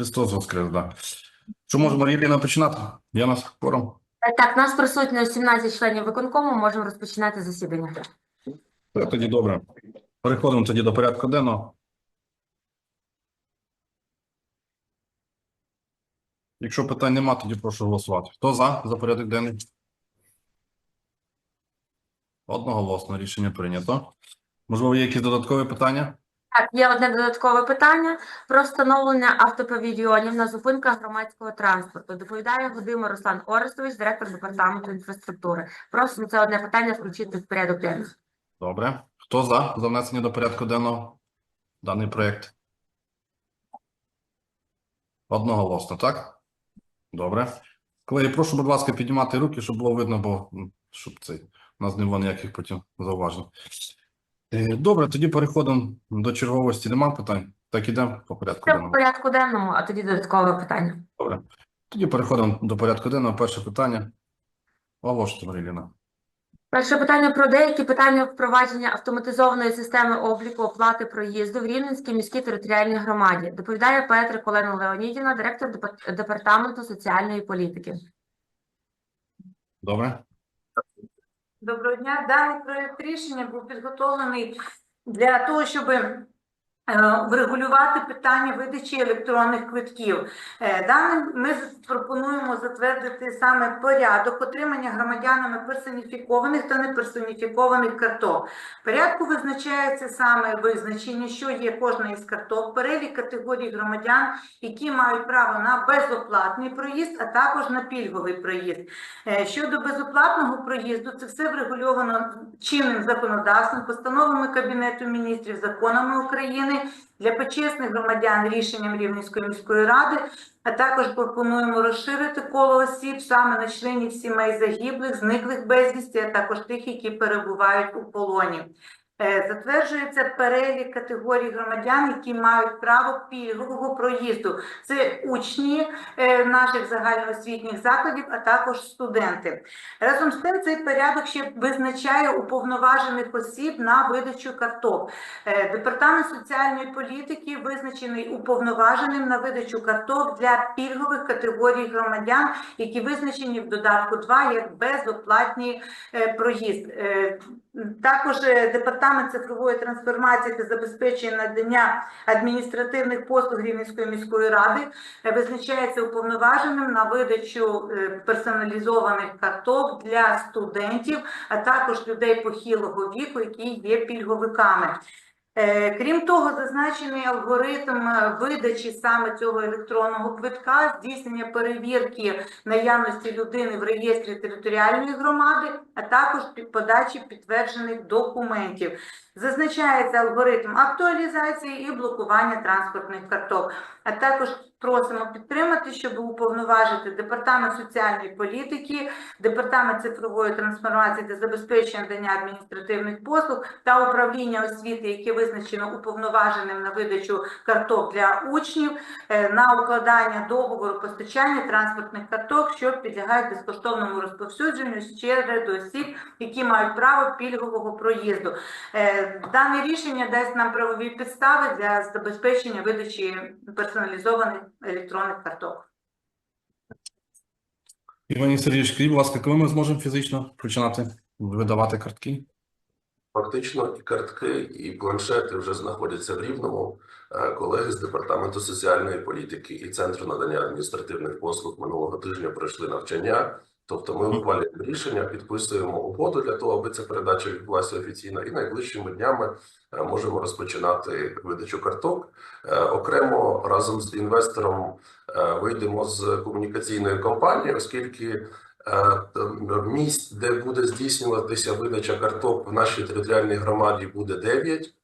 Христос Воскрес, да. Що можемо, Єліна, починати? Я нас форум. Е, Так, нас присутньо 17 членів виконкому, можемо розпочинати засідання. Та Тоді добре. Переходимо тоді до порядку денного. Якщо питань нема, тоді прошу голосувати. Хто за за порядок денний? Одноголосно рішення прийнято. Можливо, є якісь додаткові питання? Так, є одне додаткове питання про встановлення автопавільйонів на зупинках громадського транспорту. Доповідає Годима Руслан Орестович, директор департаменту інфраструктури. Просимо це одне питання включити в порядок денний. Добре. Хто за за внесення до порядку денного даний проєкт? Одноголосно, так? Добре. Колеги, прошу, будь ласка, піднімати руки, щоб було видно, бо щоб цей у нас не було ніяких потім зауважень. Е, Добре, тоді переходимо до черговості. Нема питань? Так ідемо по порядку Це денному. порядку денному, а тоді додаткове питання. Добре. Тоді переходимо до порядку денного. Перше питання. Оголошуйте, Маріліна. Перше питання про деякі питання впровадження автоматизованої системи обліку оплати проїзду в Рівненській міській територіальній громаді. Доповідає Петрик Олена Леонідівна, директор департаменту соціальної політики. Добре? Доброго дня. Даний проект рішення був підготовлений для того, щоб врегулювати питання видачі електронних квитків. Е, Даним ми пропонуємо затвердити саме порядок отримання громадянами персоніфікованих та неперсоніфікованих карток. Порядку визначається саме визначення, що є кожна із карток, перелік категорій громадян, які мають право на безоплатний проїзд, а також на пільговий проїзд. Е, Щодо безоплатного проїзду, це все врегульовано чинним законодавством, постановами Кабінету міністрів, законами України для почесних громадян рішенням Рівненської міської ради, а також пропонуємо розширити коло осіб саме на членів сімей загиблих, зниклих безвісті, а також тих, які перебувають у полоні. Е, Затверджується перелік категорій громадян, які мають право пільгового проїзду. Це учні е, наших загальноосвітніх закладів, а також студенти. Разом з тим, цей порядок ще визначає уповноважених осіб на видачу карток. Е, Департамент соціальної політики визначений уповноваженим на видачу карток для пільгових категорій громадян, які визначені в додатку 2 як безоплатні е, проїзд. Також е, департамент цифрової трансформації та забезпечення надання адміністративних послуг Рівненської міської ради е, визначається уповноваженим на видачу е, персоналізованих карток для студентів, а також людей похилого віку, які є пільговиками. Е, Крім того, зазначений алгоритм е, видачі саме цього електронного квитка, здійснення перевірки наявності людини в реєстрі територіальної громади, а також подачі підтверджених документів. Зазначається алгоритм актуалізації і блокування транспортних карток. А також просимо підтримати, щоб уповноважити департамент соціальної політики, департамент цифрової трансформації та забезпечення надання адміністративних послуг та управління освіти, яке визначено уповноваженим на видачу карток для учнів, е, на укладання договору постачання транспортних карток, що підлягають безкоштовному розповсюдженню ще до осіб, які мають право пільгового проїзду. Е, Дане рішення дасть нам правові підстави для забезпечення видачі персоналізованих електронних карток. Івані Сергійович, скажіть, будь ласка, коли ми зможемо фізично починати видавати картки? Фактично, і картки, і планшети вже знаходяться в Рівному. Е, Колеги з департаменту соціальної політики і центру надання адміністративних послуг минулого тижня пройшли навчання. Тобто, ми ухвалюємо рішення, підписуємо угоду для того, аби ця передача відбулася офіційно, і найближчими днями е, можемо розпочинати видачу карток. Е, Окремо разом з інвестором е, вийдемо з комунікаційної кампанії, оскільки Місць, де буде здійснюватися видача карток в нашій територіальній громаді, буде 9.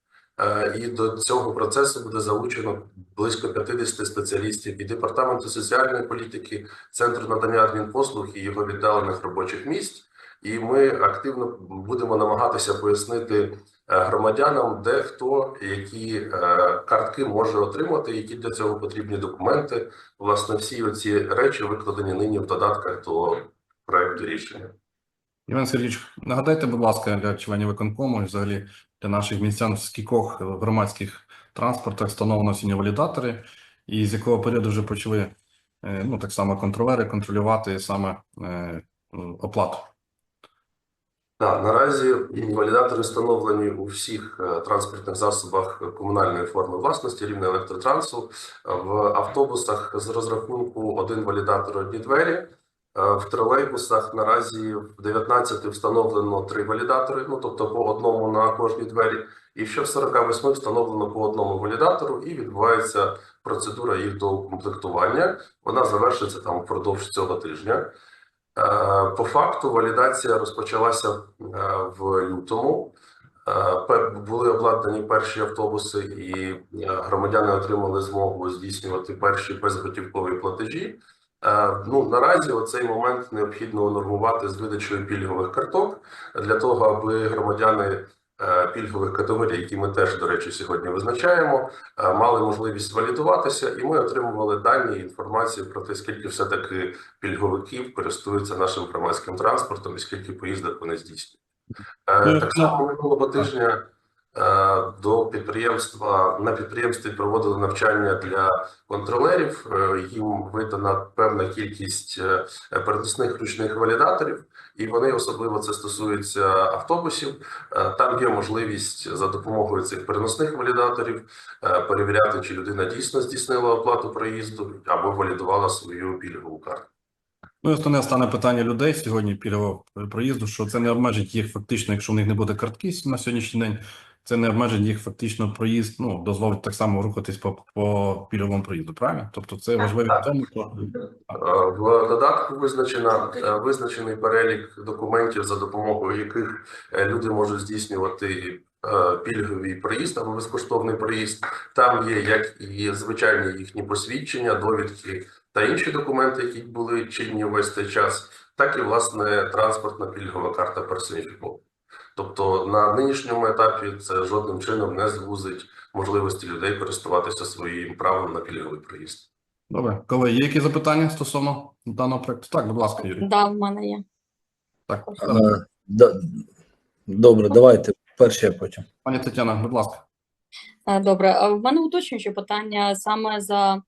Е, І до цього процесу буде залучено близько 50 спеціалістів і департаменту соціальної політики, центру надання адмінпослуг і його віддалених робочих місць. І ми активно будемо намагатися пояснити е, громадянам, де хто які е, картки може отримати, які для цього потрібні документи. Власне, всі оці речі викладені нині в додатках до проекту рішення. Іван Сергійович, нагадайте, будь ласка, для членів виконкому і взагалі для наших містян, в скількох громадських транспортах встановлено сіні валідатори, і з якого періоду вже почали е, ну, так само контролери контролювати саме е, оплату. Так, наразі валідатори встановлені у всіх е, транспортних засобах комунальної форми власності рівня електротрансу, в автобусах з розрахунку один валідатор одні двері. Е, В тролейбусах наразі в 19 встановлено три валідатори, ну тобто по одному на кожні двері, і ще в 48 встановлено по одному валідатору, і відбувається процедура їх доукомплектування. Вона завершиться там впродовж цього тижня. Е, По факту валідація розпочалася е, в лютому. Були обладнані перші автобуси, і громадяни отримали змогу здійснювати перші безготівкові платежі. Е, Ну наразі оцей момент необхідно унормувати з видачею пільгових карток для того, аби громадяни е, пільгових категорій, які ми теж, до речі, сьогодні визначаємо, е, мали можливість валідуватися, і ми отримували дані і інформацію про те, скільки все таки пільговиків користуються нашим громадським транспортом і скільки поїздок вони здійснюють. Ну, Так само минулого тижня до підприємства на підприємстві проводили навчання для контролерів. Е, Їм видана певна кількість е, переносних ручних валідаторів, і вони особливо це стосується автобусів. Е, Там є можливість за допомогою цих переносних валідаторів е, перевіряти, чи людина дійсно здійснила оплату проїзду або валідувала свою пільгову карту. Ну, і основне стане питання людей сьогодні пільгового проїзду, що це не обмежить їх фактично, якщо в них не буде картки на сьогоднішній день, це не обмежить їх фактично проїзд, ну, дозволить так само рухатись по, по пільговому проїзду, правильно? Тобто це важливо в тому, що Е, В додатку визначена е, визначений перелік документів, за допомогою яких е, люди можуть здійснювати пільговий проїзд або безкоштовний проїзд. Там є як і звичайні їхні посвідчення, довідки та інші документи, які були чинні весь цей час, так і власне транспортна пільгова карта персоніфікована. Тобто на нинішньому етапі це жодним чином не звузить можливості людей користуватися своїм правом на пільговий проїзд. Добре, коли є які запитання стосовно даного проекту? Так, будь ласка, Юрій. Да, в мене є. Так, Е, Добре, давайте перше, потім. пані Тетяна, будь ласка. Е, Добре, а в мене уточнююче питання саме за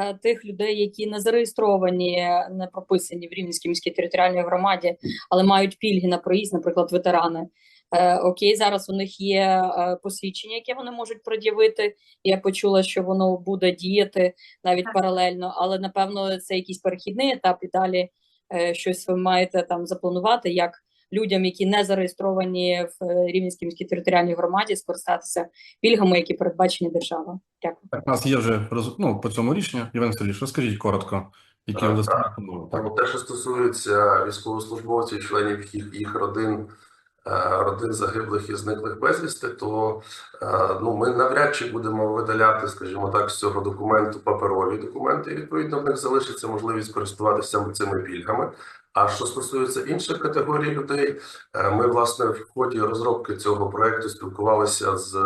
е, тих людей, які не зареєстровані, не прописані в Рівненській міській територіальній громаді, але мають пільги на проїзд, наприклад, ветерани. Е, Окей, зараз у них є е, посвідчення, яке вони можуть пред'явити. Я почула, що воно буде діяти навіть Так. паралельно, але напевно це якийсь перехідний етап, і далі е, щось ви маєте там запланувати, як людям, які не зареєстровані в Рівненській міській територіальній громаді, скористатися пільгами, які передбачені державою. Дякую. Так, у нас є вже роз- ну, по цьому рішення. Іван Сергійович, розкажіть коротко, які Так, так. так. Те, що стосується військовослужбовців, членів їх, їх родин, родин загиблих і зниклих безвісти, то е, ну, ми навряд чи будемо видаляти, скажімо так, з цього документу паперові документи. І відповідно в них залишиться можливість користуватися цими пільгами. А що стосується інших категорій людей, е, ми власне в ході розробки цього проекту спілкувалися з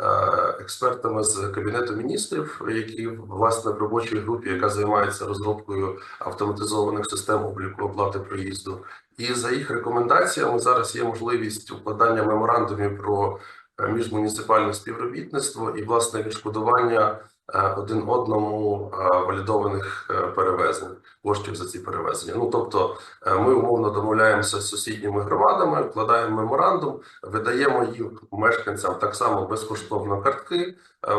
е, експертами з кабінету міністрів, які власне в робочій групі, яка займається розробкою автоматизованих систем обліку оплати проїзду. І за їх рекомендаціями зараз є можливість укладання меморандумів про е, міжмуніципальне співробітництво і власне відшкодування е, один одному е, валідованих перевезень коштів за ці перевезення. Ну тобто, ми умовно домовляємося з сусідніми громадами, вкладаємо меморандум, видаємо їм мешканцям так само безкоштовно картки.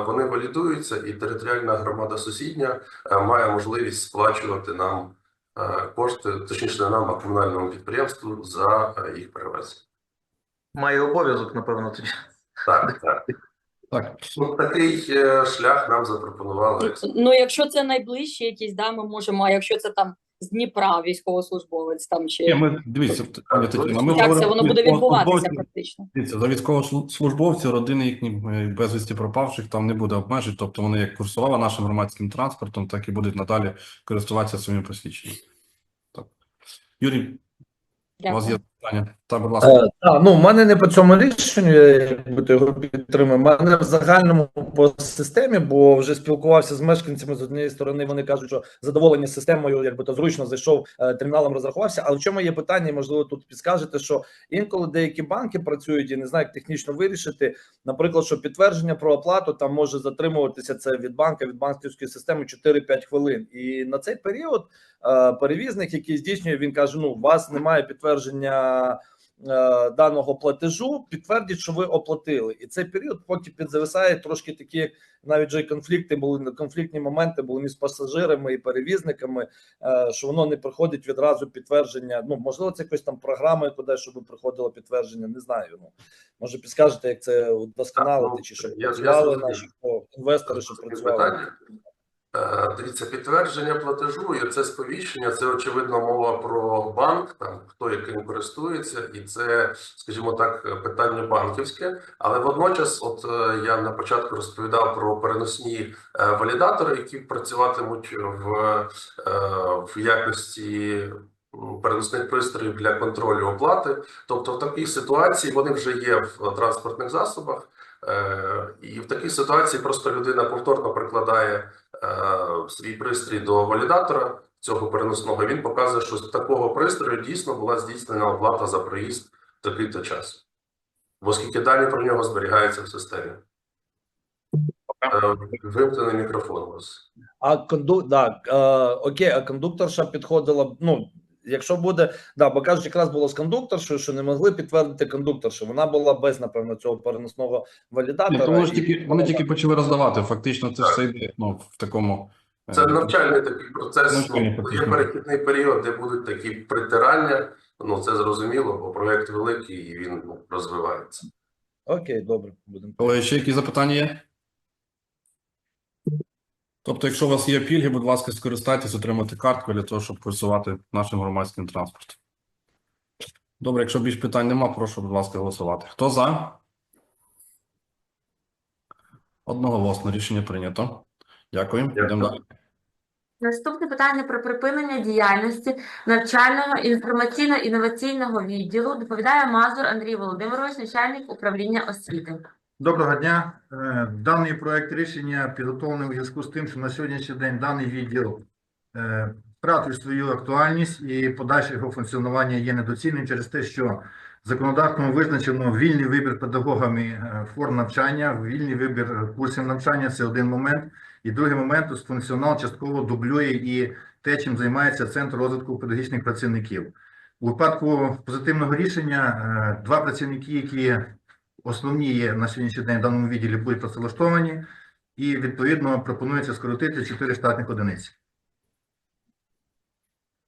Вони валідуються, і територіальна громада сусідня має можливість сплачувати нам кошти, точніше не нам, а комунальному підприємству за е, їх перевезення. Має обов'язок, напевно, тоді. Так, так. Так, Ну, такий е, шлях нам запропонували. Ну, якщо це найближчі якісь, да, ми можемо, а якщо це там з Дніпра військовослужбовець там чи Ні, ми дивіться, ми як це воно буде відбуватися практично? Дивіться, за військовослужбовців, родини їхні е, безвісті пропавших там не буде обмежень, тобто вони як курсували нашим громадським транспортом, так і будуть надалі користуватися своїми посвідченнями. Так. Юрій, у вас є Дякую. Та, будь ласка. Е, та, ну, в мене не по цьому рішенню, я його підтримую. В мене в загальному по системі, бо вже спілкувався з мешканцями з однієї сторони. Вони кажуть, що задоволені системою, якби то зручно зайшов е, терміналом, розрахувався. Але в чому є питання? Можливо, тут підскажете, що інколи деякі банки працюють і не знаю, як технічно вирішити. Наприклад, що підтвердження про оплату там може затримуватися це від банка, від банківської системи 4-5 хвилин. І на цей період е, перевізник, який здійснює, він каже: Ну, у вас немає підтвердження даного платежу, підтвердіть, що ви оплатили, і цей період поки підзависає трошки такі, навіть вже конфлікти були конфліктні моменти були між пасажирами і перевізниками, е, що воно не приходить відразу підтвердження. Ну можливо, це якось там програма, куди щоб приходило підтвердження. Не знаю. Ну може підскажете, як це удосконалити, чи щоб працювали наші інвестори, Таке працювали. Е, Дивіться, підтвердження платежу і це сповіщення. Це очевидно мова про банк, там хто яким користується, і це, скажімо так, питання банківське. Але водночас, от е, я на початку розповідав про переносні е, валідатори, які працюватимуть в, в якості переносних пристроїв для контролю оплати. Тобто, в такій ситуації вони вже є в транспортних засобах. Е, І в такій ситуації просто людина повторно прикладає е, свій пристрій до валідатора цього переносного. Він показує, що з такого пристрою дійсно була здійснена оплата за проїзд в такий-то час, оскільки дані про нього зберігаються в системі. Е, Вимкнений мікрофон у вас. А конду... да, е, окей, а кондукторша підходила. Ну, якщо буде, да, бо кажуть, якраз було з кондукторшою, що не могли підтвердити кондукторшу. Вона була без, напевно, цього переносного валідатора. то вони ж і- тільки, вони тільки почали роздавати. Фактично, це все йде ну, в такому. е, Це навчальний такий процес. Ну, Є перехідний період, де будуть такі притирання. Ну це зрозуміло, бо проект великий і він ну, розвивається. Окей, добре, будемо. Колеги, ще які запитання є? Тобто, якщо у вас є пільги, будь ласка, скористайтесь, отримати картку для того, щоб курсувати нашим громадським транспортом. Добре, якщо більш питань нема, прошу, будь ласка, голосувати. Хто за? Одноголосно рішення прийнято. Дякую. Дякую. Йдемо далі. Наступне питання про припинення діяльності навчального інформаційно-інноваційного відділу доповідає Мазур Андрій Володимирович, начальник управління освіти. Доброго дня. Е, Даний проект рішення підготовлений у зв'язку з тим, що на сьогоднішній день даний відділ е, втратив свою актуальність і подальше його функціонування є недоцільним через те, що законодавством визначено вільний вибір педагогами е, форм навчання, вільний вибір курсів навчання це один момент. І другий момент функціонал частково дублює і те, чим займається Центр розвитку педагогічних працівників. У випадку позитивного рішення два працівники, які основні є на сьогоднішній день в даному відділі будуть працевлаштовані, і відповідно пропонується скоротити 4 штатних одиниці.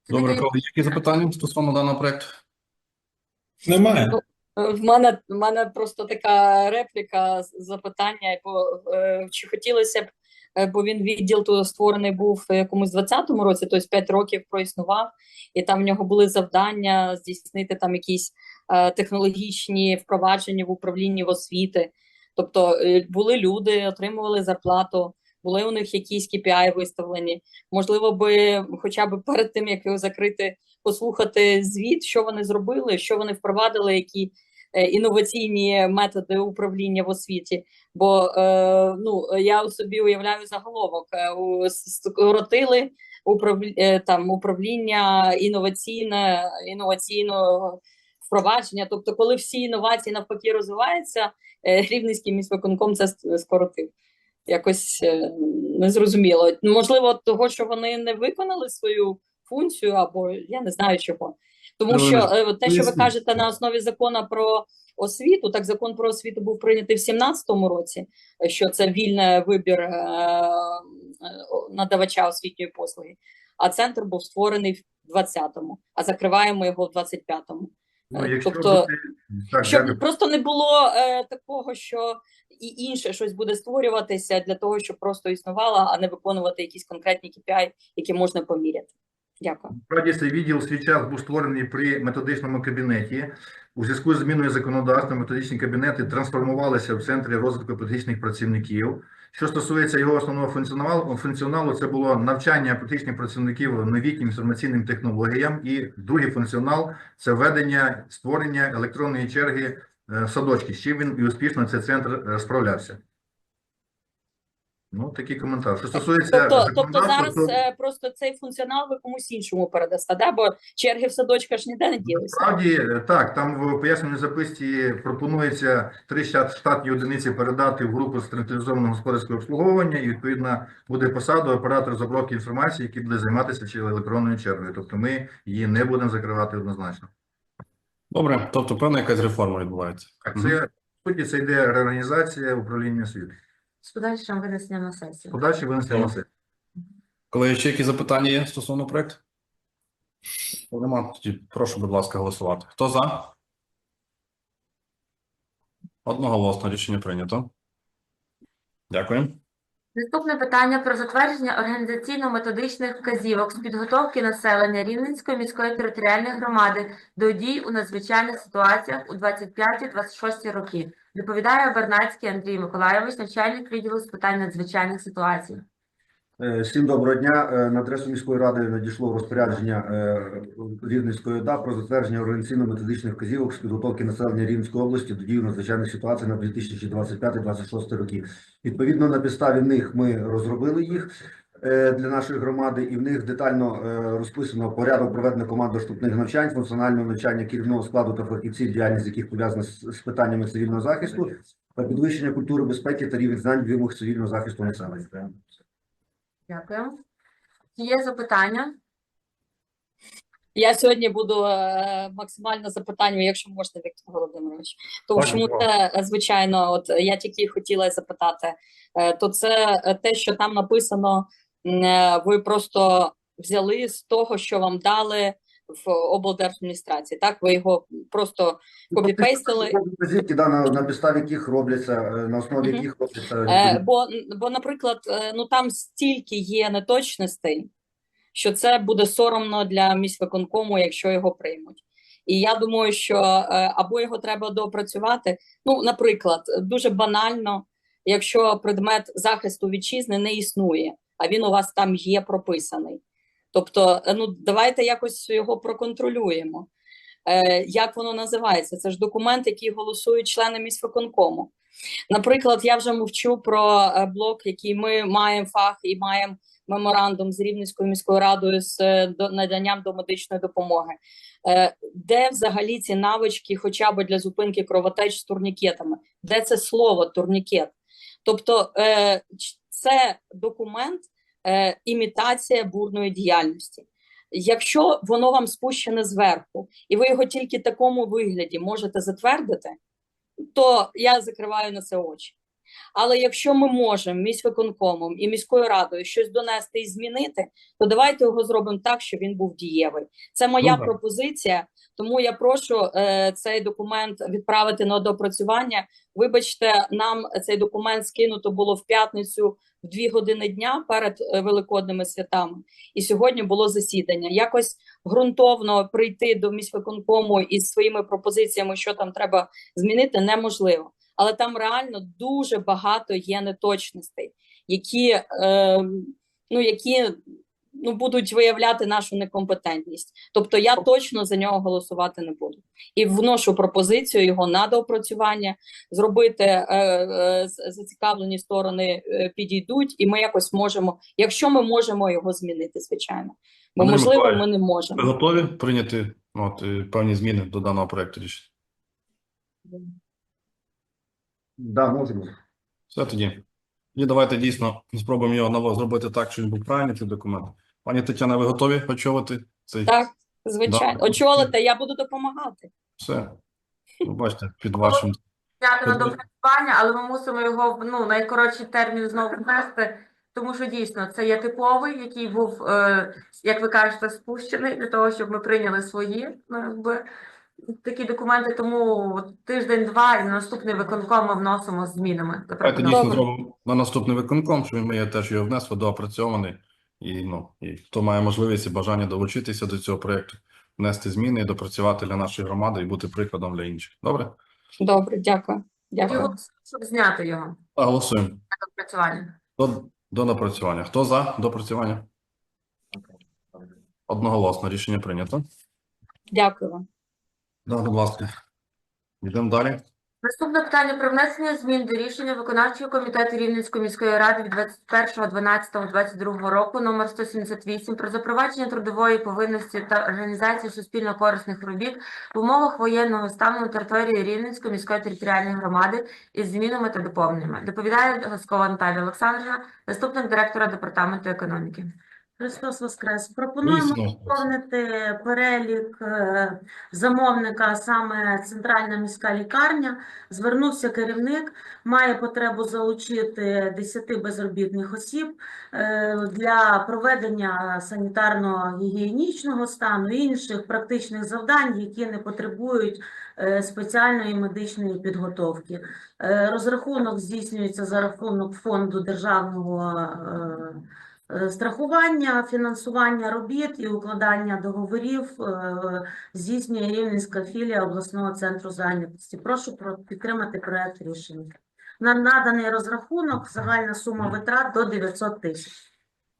Добре, колеги, які запитання стосовно даного проекту? Немає. Е, В мене, в мене просто така репліка, запитання, бо е, чи хотілося б, е, бо він відділ тут створений був в якомусь 20-му році, тобто 5 років проіснував, і там в нього були завдання здійснити там якісь е, технологічні впровадження в управлінні в освіти. Тобто е, були люди, отримували зарплату, були у них якісь KPI виставлені. Можливо, би хоча б перед тим, як його закрити, послухати звіт, що вони зробили, що вони впровадили, які е, інноваційні методи управління в освіті. Бо е, ну я собі уявляю заголовок: е, скоротили управлі, е, там управління інноваційне, інноваційного впровадження. Тобто, коли всі інновації навпаки розвиваються, е, Рівненський міськвиконком це скоротив. Якось е, незрозуміло. Можливо, того, що вони не виконали свою функцію, або я не знаю чого. Тому Ну, що е, те, що ви кажете на основі закону про освіту, так закон про освіту був прийнятий в 17-му році, що це вільний вибір надавача освітньої послуги. А центр був створений в 20-му, а закриваємо його в 25-му. Ну, Е, якщо тобто, бути- так, щоб дякую. просто не було е, такого, що і інше щось буде створюватися для того, щоб просто існувало, а не виконувати якісь конкретні KPI, які можна поміряти. Дякую. Справді цей відділ свій час був створений при методичному кабінеті. У зв'язку з зміною законодавства методичні кабінети трансформувалися в центрі розвитку педагогічних працівників. Що стосується його основного функціоналу, функціоналу, це було навчання практичних працівників новітнім інформаційним технологіям. І другий функціонал це введення створення електронної черги е, в садочки, з чим він і успішно цей центр справлявся. Ну, такий коментар. Що стосується Тобто, тобто зараз то- е, просто цей функціонал ви комусь іншому передасте, да? бо черги в садочках ж ніде не ділися. Насправді, е, так, там в поясненій записці пропонується три штатні одиниці передати в групу з централізованого господарського обслуговування, і відповідно буде посаду оператор з обробки інформації, який буде займатися чи електронною чергою. Тобто ми її не будемо закривати однозначно. Добре, тобто певна якась реформа відбувається. Так, це в суті це йде реорганізація управління освіти. З подальшим винесенням на сесію. Подальше винесення на сесію. Коли ще які запитання є стосовно проекту? Нема. Тоді прошу, будь ласка, голосувати. Хто за? Одноголосно рішення прийнято. Дякую. Наступне питання про затвердження організаційно-методичних вказівок з підготовки населення Рівненської міської територіальної громади до дій у надзвичайних ситуаціях у 25-26 роки. Доповідає Бернацький Андрій Миколайович, начальник відділу з питань надзвичайних ситуацій. Е, Всім доброго дня. Е, На адресу міської ради надійшло розпорядження е, Рівненської ОДА про затвердження організаційно-методичних вказівок з підготовки населення Рівненської області до дій у надзвичайних ситуацій на 2025-2026 роки. Відповідно, на підставі них ми розробили їх для нашої громади, і в них детально розписано порядок проведення командно-штутних навчань, функціонального навчання керівного складу та фахівців, діяльність яких пов'язана з питаннями цивільного захисту та підвищення культури безпеки та рівень знань вимог цивільного захисту населення. Дякую. Є запитання? Я сьогодні буду е, максимально запитання, якщо можна, Віктор Володимирович. Тому що це, звичайно, от я тільки хотіла запитати, е, то це те, що там написано, е, ви просто взяли з того, що вам дали в облдержадміністрації, так? Ви його просто копіпейстили. Вказівки, да, на, на підставі яких робляться, е, на основі яких робляться. Е, бо, бо, наприклад, е, ну там стільки є неточностей, що це буде соромно для міськвиконкому, якщо його приймуть. І я думаю, що е, або його треба доопрацювати. Ну, наприклад, дуже банально, якщо предмет захисту вітчизни не існує, а він у вас там є прописаний. Тобто, е, ну давайте якось його проконтролюємо. Е, як воно називається? Це ж документ, який голосують члени міськвиконкому. Наприклад, я вже мовчу про е, блок, який ми маємо фах і маємо меморандум з Рівненською міською радою з е, наданням до медичної допомоги. Де взагалі ці навички, хоча б для зупинки кровотеч з турнікетами? Де це слово турнікет? Тобто це документ, е, імітація бурної діяльності. Якщо воно вам спущене зверху, і ви його тільки в такому вигляді можете затвердити, то я закриваю на це очі. Але якщо ми можемо міськвиконкомом і міською радою щось донести і змінити, то давайте його зробимо так, щоб він був дієвий. Це моя да. пропозиція. Тому я прошу е, цей документ відправити на допрацювання. Вибачте, нам цей документ скинуто було в п'ятницю в дві години дня перед е, великодними святами. І сьогодні було засідання. Якось ґрунтовно прийти до міськвиконкому із своїми пропозиціями, що там треба змінити, неможливо. Але там реально дуже багато є неточностей, які, е, ну, які ну, будуть виявляти нашу некомпетентність. Тобто я точно за нього голосувати не буду. І вношу пропозицію його на доопрацювання, зробити е, е, зацікавлені сторони е, підійдуть, і ми якось можемо, якщо ми можемо його змінити, звичайно. Бо Андрій можливо, ми не можемо. Ви готові прийняти от, е, певні зміни до даного проекту рішення? Да, можемо. Все тоді. І давайте дійсно спробуємо його ново зробити так, щоб він був правильний цей документ. Пані Тетяна, ви готові очолити цей? Так, звичайно. Да. Очолите, я буду допомагати. Все. Ви бачите, під вашим. Взяти на допрацювання, але ми мусимо його в ну, найкоротший термін знову внести, тому що дійсно це є типовий, який був, е, як ви кажете, спущений для того, щоб ми прийняли свої ну, якби, такі документи. Тому тиждень-два і на наступний виконком ми вносимо з змінами. Давайте дійсно зробимо на наступний виконком, щоб ми теж його внесли, доопрацьований. І, ну, і хто має можливість і бажання долучитися до цього проекту, внести зміни і допрацювати для нашої громади і бути прикладом для інших. Добре? Добре, дякую. Дякую. Його, щоб зняти його. Голосуємо. Допрацювання. До, до напрацювання. Хто за допрацювання? Одноголосно рішення прийнято. Дякую вам. Да, будь ласка. Йдемо далі. Наступне питання про внесення змін до рішення виконавчого комітету Рівненської міської ради від 21.12.22 року номер 178 про запровадження трудової повинності та організацію суспільно корисних робіт в умовах воєнного стану на території Рівненської міської територіальної громади із змінами та доповненнями. Доповідає Гаскова Наталія Олександрівна, заступник директора департаменту економіки. Христос Воскрес. Пропонуємо доповнити перелік е, замовника, саме центральна міська лікарня. Звернувся керівник, має потребу залучити 10 безробітних осіб е, для проведення санітарно-гігієнічного стану і інших практичних завдань, які не потребують е, спеціальної медичної підготовки. Розрахунок здійснюється за рахунок фонду державного. Е, Страхування, фінансування робіт і укладання договорів е, здійснює Рівненська філія обласного центру зайнятості. Прошу про- підтримати проект рішення. На наданий розрахунок загальна сума витрат до 900 тисяч.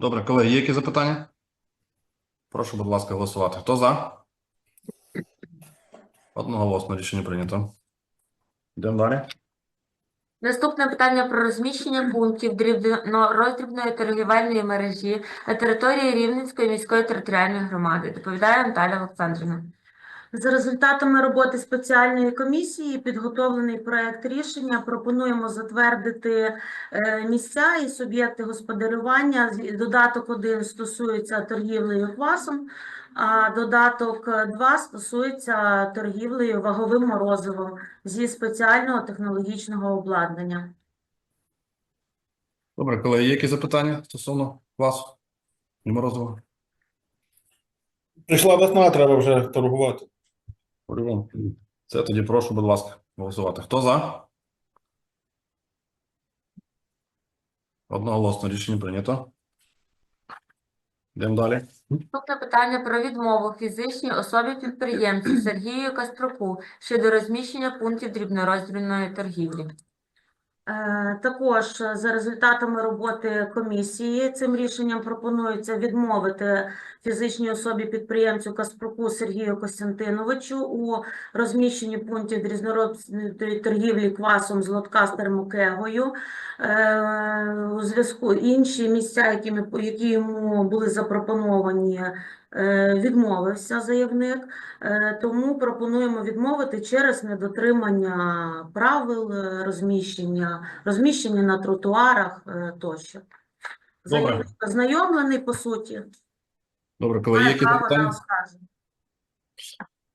Добре, колеги, є які запитання? Прошу, будь ласка, голосувати. Хто за? Одноголосно рішення прийнято. Йдемо далі. Наступне питання про розміщення пунктів дрібно-роздрібної торгівельної мережі на території Рівненської міської територіальної громади. Доповідає Наталя Олександрівна. За результатами роботи спеціальної комісії підготовлений проект рішення. Пропонуємо затвердити е, місця і суб'єкти господарювання. Додаток 1 стосується торгівлею квасом, а додаток 2 стосується торгівлею ваговим морозивом зі спеціального технологічного обладнання. Добре, колеги, є які запитання стосовно класу і Морозова? Прийшла весна, треба вже торгувати. Це тоді прошу, будь ласка, голосувати. Хто за? Одноголосно рішення прийнято. Йдемо далі. Наступне питання про відмову фізичній особі підприємцю Сергію Каструку щодо розміщення пунктів дрібнороздрібної торгівлі. Е, Також за результатами роботи комісії цим рішенням пропонується відмовити фізичній особі підприємцю Каспруку Сергію Костянтиновичу у розміщенні пунктів різнородної торгівлі квасом з лотка з термокегою. Е, У зв'язку інші місця, які, ми- які йому були запропоновані, е, відмовився заявник. Е, Тому пропонуємо відмовити через недотримання правил е, розміщення, розміщення на тротуарах е, тощо. Добре. Заявник ознайомлений по суті. Добре, колеги, є Має які право на запитання? оскарження.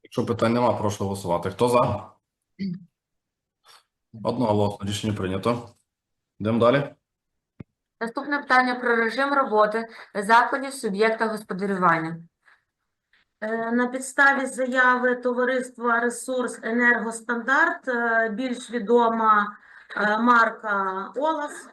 Якщо питань нема, прошу голосувати. Хто за? Одноголосно рішення прийнято. Йдемо далі. Наступне питання про режим роботи закладів суб'єкта господарювання. Е, На підставі заяви товариства Ресурс Енергостандарт, е, більш відома е, марка Олас,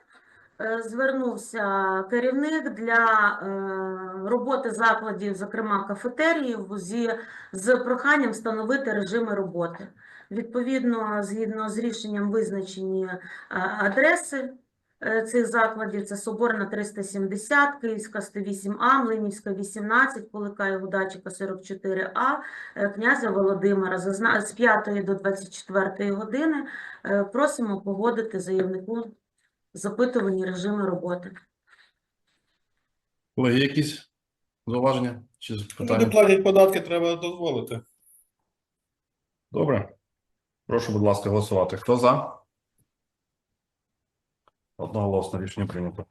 звернувся керівник для е, роботи закладів, зокрема кафетеріїв, зі, з проханням встановити режими роботи. Відповідно, згідно з рішенням визначені е, адреси е, цих закладів. Це Соборна 370, Київська 108А, Млинівська 18, Полика Удачика 44А, е, князя Володимира з 5 до 24 години. Е, Просимо погодити заявнику запитувані режими роботи. Колеги, є якісь зауваження чи Люди питання? платять податки, треба дозволити. Добре. Прошу, будь ласка, голосувати. Хто за? Одноголосно рішення прийнято.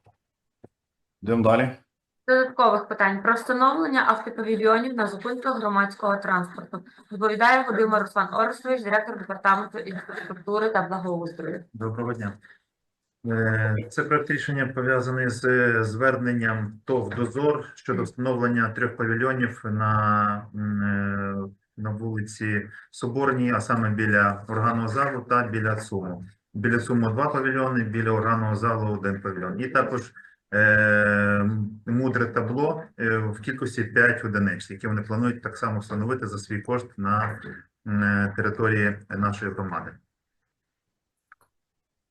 Йдемо далі. Додаткових питань про встановлення автопавільйонів на зупинках громадського транспорту. Доповідає Володимир Руслан Орестович, директор департаменту інфраструктури та благоустрою. Доброго дня. Е, Це проект рішення пов'язаний з зверненням ТОВ «Дозор» щодо встановлення трьох павільйонів на, е, на вулиці Соборній, а саме біля органного залу та біля ЦУМу. Біля ЦУМу два павільйони, біля органного залу один павільйон. І також е, мудре табло е, в кількості 5 одиниць, які вони планують так само встановити за свій кошт на е, території нашої громади.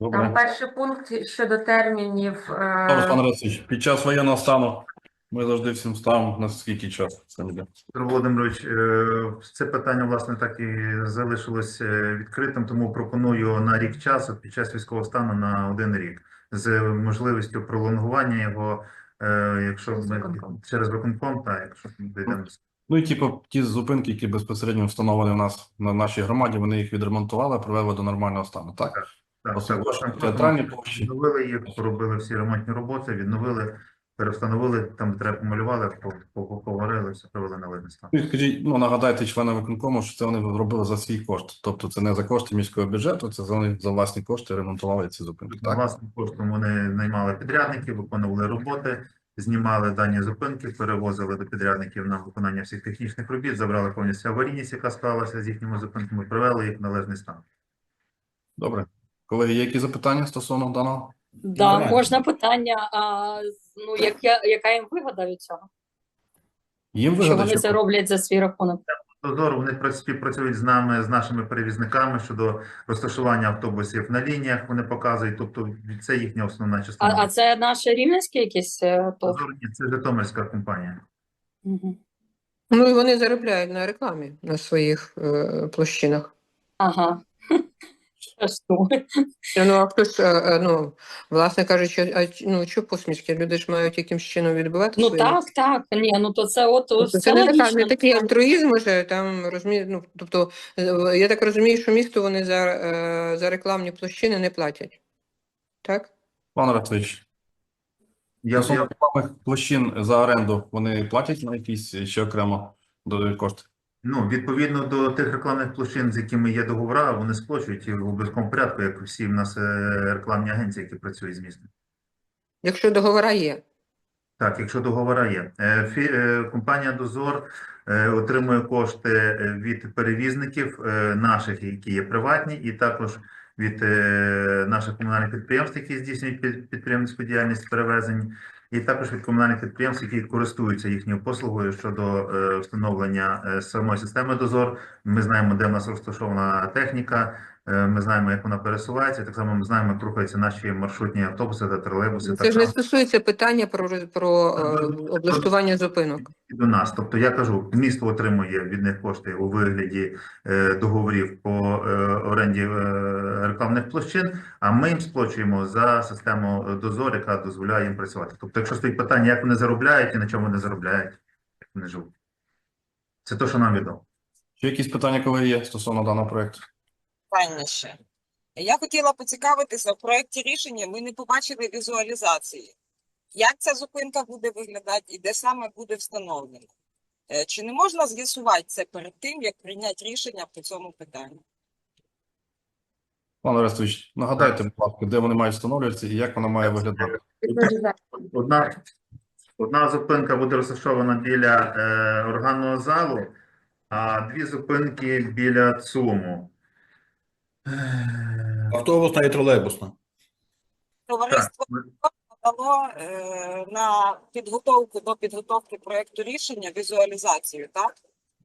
Добре. Там перший пункт щодо термінів. е, Добре, пане Росич, під час воєнного стану ми завжди всім ставимо на скільки часу це йде. Петро Володимирович, е, це питання, власне, так і залишилось е, відкритим, тому пропоную на рік часу під час військового стану на один рік з можливістю пролонгування його, е, якщо ми через виконком, та якщо ми дійдемо. Ну і типу, ті зупинки, які безпосередньо встановлені в нас на нашій громаді, вони їх відремонтували, привели до нормального стану. Так? Так, театральні площі. Відновили їх, поробили всі ремонтні роботи, відновили, перевстановили, там де треба помалювали, по- по- поговорили, все привели на видний стан. Ну, Скажіть, ну нагадайте членам виконкому, що це вони робили за свій кошт. Тобто це не за кошти міського бюджету, це за вони за власні кошти ремонтували ці зупинки. За Так? власним коштом вони наймали підрядників, виконували роботи, знімали дані зупинки, перевозили до підрядників на виконання всіх технічних робіт, забрали повністю аварійність, яка склалася з їхніми зупинками, привели їх в належний стан. Добре. Колеги, є які запитання стосовно даного? Да, Давай. можна питання. А, ну, як я, яка їм вигода від цього? Їм Що вигода, вони чи це роблять за свій рахунок? Дозор вони пра- співпрацюють з нами, з нашими перевізниками щодо розташування автобусів на лініях. Вони показують, тобто це їхня основна частина. а це наше рівненське якесь е, то? Дозор ні, це Житомирська компанія. Мгм. Ну і вони заробляють на рекламі на своїх е, площинах. Ага. Думаю? Ну а хто ж, е, е, ну, власне кажучи, а ну що посмішки? Люди ж мають якимсь чином відбивати Ну свої. так, так. Ні, ну то це от Тобто все це не, така, не такий альтруїзм уже, там розуміє, ну, тобто, е, я так розумію, що місту вони за, за рекламні площини не платять. Так? Пане Ратович, Я, стосовно рекламних площин за оренду, вони платять на якісь ще окремо додають кошти? Ну, відповідно до тих рекламних площин, з якими є договори, вони сплачують в обов'язковому порядку, як всі в нас е, рекламні агенції, які працюють з містом. Якщо договора є. Так, якщо договора є. Е, фі- е, Компанія Дозор отримує кошти від перевізників наших, які є приватні, і також від наших комунальних підприємств, які здійснюють під- підприємницьку діяльність перевезень, і також від комунальних підприємств, які користуються їхньою послугою щодо е, встановлення е, самої системи Дозор. Ми знаємо, де в нас розташована техніка. Е, Ми знаємо, як вона пересувається. Так само ми знаємо, як рухаються наші маршрутні автобуси та тролейбуси. Це так ж не стосується питання про, про е, облаштування зупинок. до нас. Тобто, я кажу, місто отримує від них кошти у вигляді е, договорів по е, оренді е, рекламних площин, а ми їм сплачуємо за систему дозор, яка дозволяє їм працювати. Тобто, якщо стоїть питання, як вони заробляють і на чому вони заробляють, як вони живуть. Це те, що нам відомо. Чи якісь питання, колеги, є стосовно даного проекту? Питання ще. Я хотіла поцікавитися, в проєкті рішення ми не побачили візуалізації. Як ця зупинка буде виглядати і де саме буде встановлено? Е, Чи не можна з'ясувати це перед тим, як прийняти рішення по цьому питанню? Пане Арестович, нагадайте, будь ласка, де вони мають встановлюватися і як вона має виглядати? Одна, одна зупинка буде розташована біля е, органного залу, а дві зупинки біля ЦУМу. Е, Автобусна і тролейбусна. Товариство надало е, на підготовку до підготовки проєкту рішення візуалізацію, так?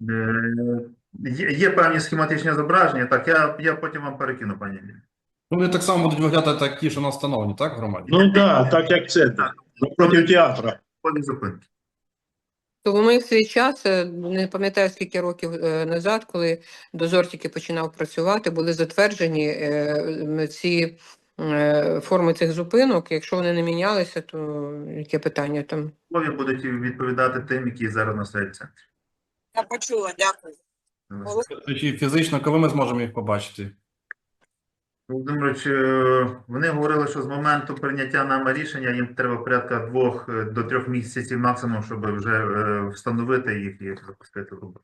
Е, Є, є певні схематичні зображення, так, я, я потім вам перекину, пані Лілі. Ну, вони так само будуть виглядати, так ті, що на встановлені, так, в громаді? Ну так, так як це. Напроти театра. Ходить зупинки. То ми в свій час, е, не пам'ятаю скільки років е, назад, коли дозор тільки починав працювати, були затверджені е, ці форми цих зупинок. Якщо вони не мінялися, то яке питання там? Слові будуть відповідати тим, які зараз на. Я почула, дякую. Фізично, коли ми зможемо їх побачити? Володимирович, е, вони говорили, що з моменту прийняття нами рішення їм треба порядка двох е, до трьох місяців максимум, щоб вже е, встановити їх і запустити роботу.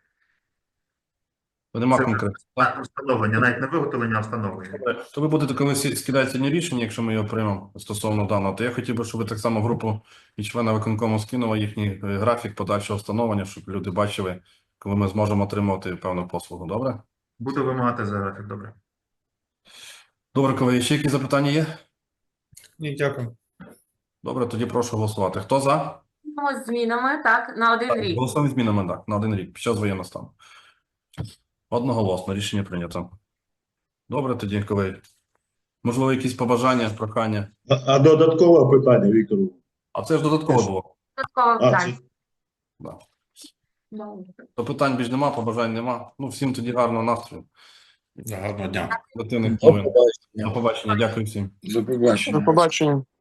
Нема конкретно. встановлення, навіть не виготовлення, а встановлення. То ви будете, коли скидаєте сьогодні рішення, якщо ми його приймемо стосовно даного, то я хотів би, щоб ви так само групу і члена виконкому скинули їхній графік подальшого встановлення, щоб люди бачили, коли ми зможемо отримувати певну послугу. Добре? Буду вимагати за графік, добре. Добре, колеги, ще якісь запитання є? Ні, дякую. Добре, тоді прошу голосувати. Хто за? Ну, з змінами, так, на один рік. Голосові змінами, так, на один рік, під час воєнного стану. Одноголосно, рішення прийнято. Добре, тоді, колеги. Можливо, якісь побажання, прохання. А, а додаткове питання, Віктору. А це ж додатково було. Додаткове питання. Так. То питань більш нема, побажань нема. Ну, всім тоді гарного настрою. Гарного дня. До побачення. Дякую всім. До побачення. До побачення.